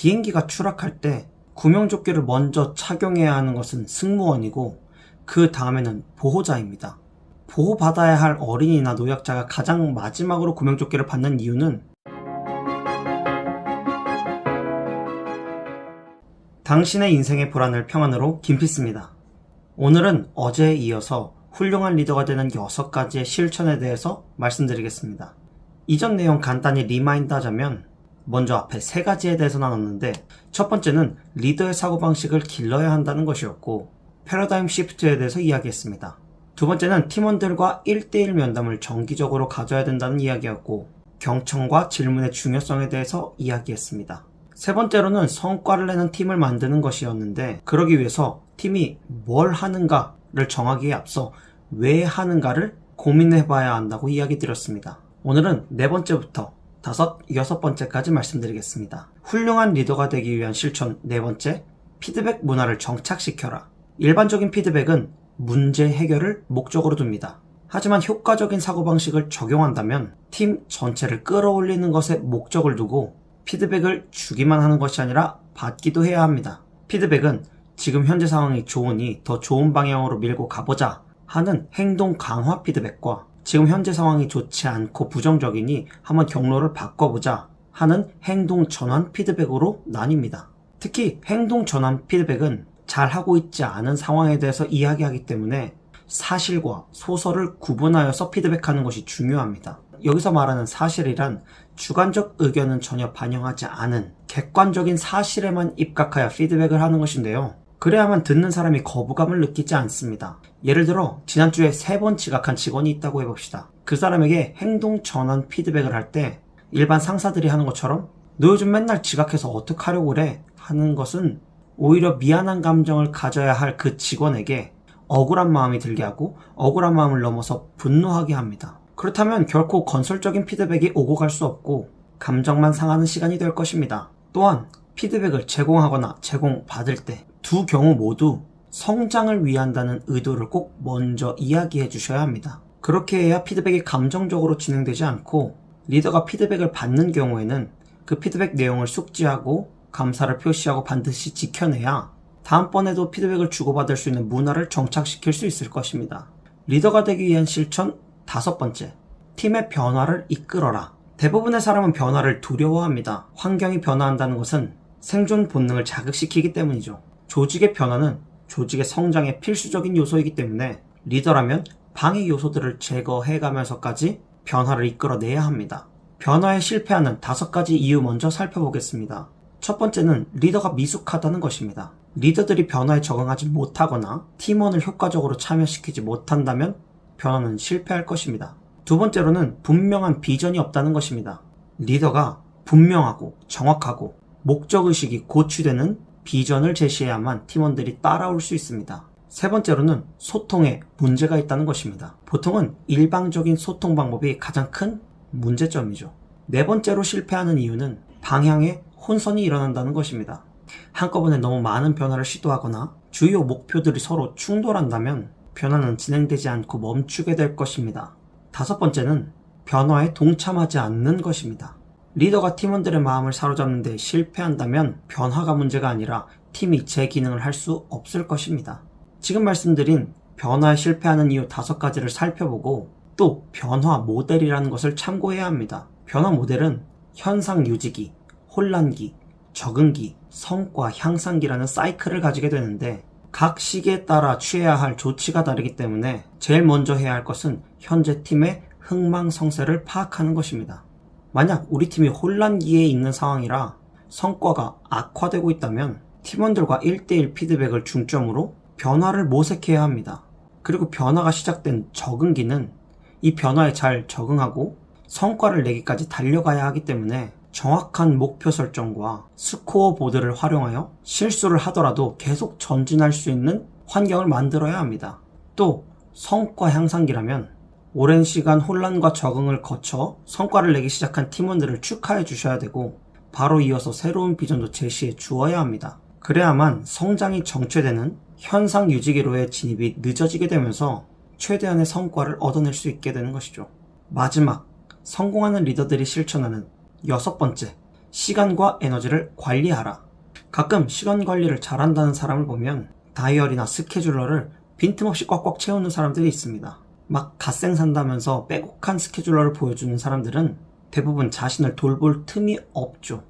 비행기가 추락할 때 구명조끼를 먼저 착용해야 하는 것은 승무원이고 그 다음에는 보호자입니다. 보호받아야 할 어린이나 노약자가 가장 마지막으로 구명조끼를 받는 이유는 당신의 인생의 불안을 평안으로 김피스입니다. 오늘은 어제에 이어서 훌륭한 리더가 되는 6가지의 실천에 대해서 말씀드리겠습니다. 이전 내용 간단히 리마인드 하자면 먼저 앞에 세 가지에 대해서 나눴는데 첫 번째는 리더의 사고방식을 길러야 한다는 것이었고 패러다임 시프트에 대해서 이야기했습니다. 두 번째는 팀원들과 1대1 면담을 정기적으로 가져야 된다는 이야기였고 경청과 질문의 중요성에 대해서 이야기했습니다. 세 번째로는 성과를 내는 팀을 만드는 것이었는데 그러기 위해서 팀이 뭘 하는가를 정하기에 앞서 왜 하는가를 고민해 봐야 한다고 이야기 드렸습니다. 오늘은 네 번째부터 다섯, 여섯 번째까지 말씀드리겠습니다. 훌륭한 리더가 되기 위한 실천 네 번째, 피드백 문화를 정착시켜라. 일반적인 피드백은 문제 해결을 목적으로 둡니다. 하지만 효과적인 사고방식을 적용한다면 팀 전체를 끌어올리는 것에 목적을 두고 피드백을 주기만 하는 것이 아니라 받기도 해야 합니다. 피드백은 지금 현재 상황이 좋으니 더 좋은 방향으로 밀고 가보자 하는 행동 강화 피드백과 지금 현재 상황이 좋지 않고 부정적이니 한번 경로를 바꿔보자 하는 행동 전환 피드백으로 나뉩니다. 특히 행동 전환 피드백은 잘 하고 있지 않은 상황에 대해서 이야기하기 때문에 사실과 소설을 구분하여서 피드백하는 것이 중요합니다. 여기서 말하는 사실이란 주관적 의견은 전혀 반영하지 않은 객관적인 사실에만 입각하여 피드백을 하는 것인데요. 그래야만 듣는 사람이 거부감을 느끼지 않습니다. 예를 들어 지난주에 세 번 지각한 직원이 있다고 해봅시다. 그 사람에게 행동 전환 피드백을 할 때 일반 상사들이 하는 것처럼 너 요즘 맨날 지각해서 어떡하려고 그래 하는 것은 오히려 미안한 감정을 가져야 할 그 직원에게 억울한 마음이 들게 하고 억울한 마음을 넘어서 분노하게 합니다. 그렇다면 결코 건설적인 피드백이 오고 갈 수 없고 감정만 상하는 시간이 될 것입니다. 또한 피드백을 제공하거나 제공받을 때 두 경우 모두 성장을 위한다는 의도를 꼭 먼저 이야기해 주셔야 합니다. 그렇게 해야 피드백이 감정적으로 진행되지 않고 리더가 피드백을 받는 경우에는 그 피드백 내용을 숙지하고 감사를 표시하고 반드시 지켜내야 다음번에도 피드백을 주고받을 수 있는 문화를 정착시킬 수 있을 것입니다. 리더가 되기 위한 실천 다섯 번째. 팀의 변화를 이끌어라. 대부분의 사람은 변화를 두려워합니다. 환경이 변화한다는 것은 생존 본능을 자극시키기 때문이죠. 조직의 변화는 조직의 성장의 필수적인 요소이기 때문에 리더라면 방해 요소들을 제거해 가면서까지 변화를 이끌어내야 합니다. 변화에 실패하는 다섯 가지 이유 먼저 살펴보겠습니다. 첫 번째는 리더가 미숙하다는 것입니다. 리더들이 변화에 적응하지 못하거나 팀원을 효과적으로 참여시키지 못한다면 변화는 실패할 것입니다. 두 번째로는 분명한 비전이 없다는 것입니다. 리더가 분명하고 정확하고 목적의식이 고취되는 비전을 제시해야만 팀원들이 따라올 수 있습니다. 세 번째로는 소통에 문제가 있다는 것입니다. 보통은 일방적인 소통 방법이 가장 큰 문제점이죠. 네 번째로 실패하는 이유는 방향에 혼선이 일어난다는 것입니다. 한꺼번에 너무 많은 변화를 시도하거나 주요 목표들이 서로 충돌한다면 변화는 진행되지 않고 멈추게 될 것입니다. 다섯 번째는 변화에 동참하지 않는 것입니다. 리더가 팀원들의 마음을 사로잡는 데 실패한다면 변화가 문제가 아니라 팀이 제 기능을 할 수 없을 것입니다. 지금 말씀드린 변화에 실패하는 이유 다섯 가지를 살펴보고 또 변화 모델이라는 것을 참고해야 합니다. 변화 모델은 현상 유지기, 혼란기, 적응기, 성과 향상기라는 사이클을 가지게 되는데 각 시기에 따라 취해야 할 조치가 다르기 때문에 제일 먼저 해야 할 것은 현재 팀의 흥망성쇠를 파악하는 것입니다. 만약 우리 팀이 혼란기에 있는 상황이라 성과가 악화되고 있다면 팀원들과 1대1 피드백을 중점으로 변화를 모색해야 합니다. 그리고 변화가 시작된 적응기는 이 변화에 잘 적응하고 성과를 내기까지 달려가야 하기 때문에 정확한 목표 설정과 스코어 보드를 활용하여 실수를 하더라도 계속 전진할 수 있는 환경을 만들어야 합니다. 또 성과 향상기라면 오랜 시간 혼란과 적응을 거쳐 성과를 내기 시작한 팀원들을 축하해 주셔야 되고 바로 이어서 새로운 비전도 제시해 주어야 합니다. 그래야만 성장이 정체되는 현상 유지기로의 진입이 늦어지게 되면서 최대한의 성과를 얻어낼 수 있게 되는 것이죠. 마지막, 성공하는 리더들이 실천하는 여섯 번째, 시간과 에너지를 관리하라. 가끔 시간 관리를 잘한다는 사람을 보면 다이어리나 스케줄러를 빈틈없이 꽉꽉 채우는 사람들이 있습니다. 막 갓생 산다면서 빼곡한 스케줄러를 보여주는 사람들은 대부분 자신을 돌볼 틈이 없죠.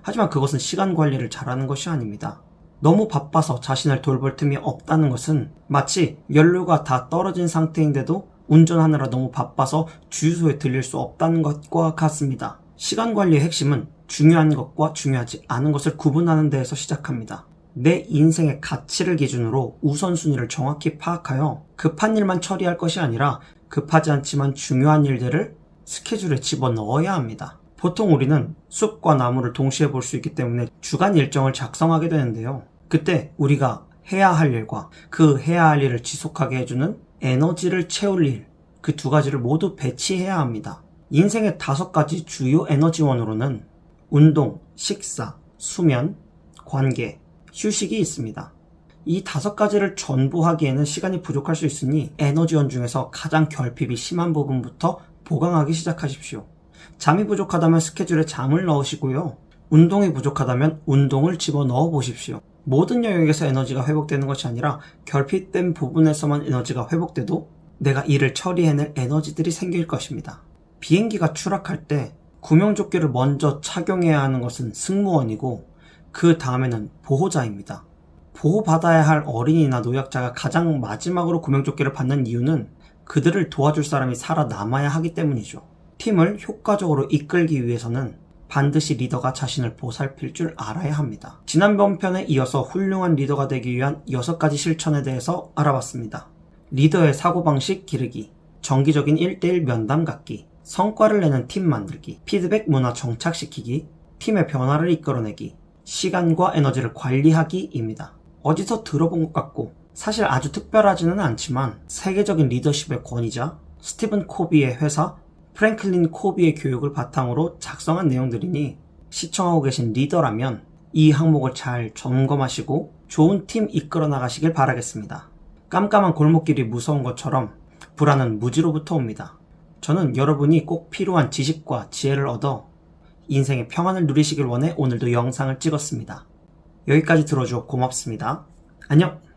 하지만 그것은 시간 관리를 잘하는 것이 아닙니다. 너무 바빠서 자신을 돌볼 틈이 없다는 것은 마치 연료가 다 떨어진 상태인데도 운전하느라 너무 바빠서 주유소에 들릴 수 없다는 것과 같습니다. 시간 관리의 핵심은 중요한 것과 중요하지 않은 것을 구분하는 데에서 시작합니다. 내 인생의 가치를 기준으로 우선순위를 정확히 파악하여 급한 일만 처리할 것이 아니라 급하지 않지만 중요한 일들을 스케줄에 집어 넣어야 합니다. 보통 우리는 숲과 나무를 동시에 볼 수 있기 때문에 주간 일정을 작성하게 되는데요. 그때 우리가 해야 할 일과 그 해야 할 일을 지속하게 해주는 에너지를 채울 일, 그 두 가지를 모두 배치해야 합니다. 인생의 다섯 가지 주요 에너지원으로는 운동, 식사, 수면, 관계, 휴식이 있습니다. 이 다섯 가지를 전부 하기에는 시간이 부족할 수 있으니 에너지원 중에서 가장 결핍이 심한 부분부터 보강하기 시작하십시오. 잠이 부족하다면 스케줄에 잠을 넣으시고요. 운동이 부족하다면 운동을 집어 넣어 보십시오. 모든 영역에서 에너지가 회복되는 것이 아니라 결핍된 부분에서만 에너지가 회복돼도 내가 일을 처리해낼 에너지들이 생길 것입니다. 비행기가 추락할 때 구명조끼를 먼저 착용해야 하는 것은 승무원이고 그 다음에는 보호자입니다. 보호받아야 할 어린이나 노약자가 가장 마지막으로 구명조끼를 받는 이유는 그들을 도와줄 사람이 살아남아야 하기 때문이죠. 팀을 효과적으로 이끌기 위해서는 반드시 리더가 자신을 보살필 줄 알아야 합니다. 지난번 편에 이어서 훌륭한 리더가 되기 위한 6가지 실천에 대해서 알아봤습니다. 리더의 사고방식 기르기, 정기적인 1대1 면담 갖기, 성과를 내는 팀 만들기, 피드백 문화 정착시키기, 팀의 변화를 이끌어내기, 시간과 에너지를 관리하기입니다. 어디서 들어본 것 같고 사실 아주 특별하지는 않지만 세계적인 리더십의 권위자 스티븐 코비의 회사 프랭클린 코비의 교육을 바탕으로 작성한 내용들이니 시청하고 계신 리더라면 이 항목을 잘 점검하시고 좋은 팀 이끌어 나가시길 바라겠습니다. 깜깜한 골목길이 무서운 것처럼 불안은 무지로부터 옵니다. 저는 여러분이 꼭 필요한 지식과 지혜를 얻어 인생의 평안을 누리시길 원해 오늘도 영상을 찍었습니다. 여기까지 들어줘 고맙습니다. 안녕!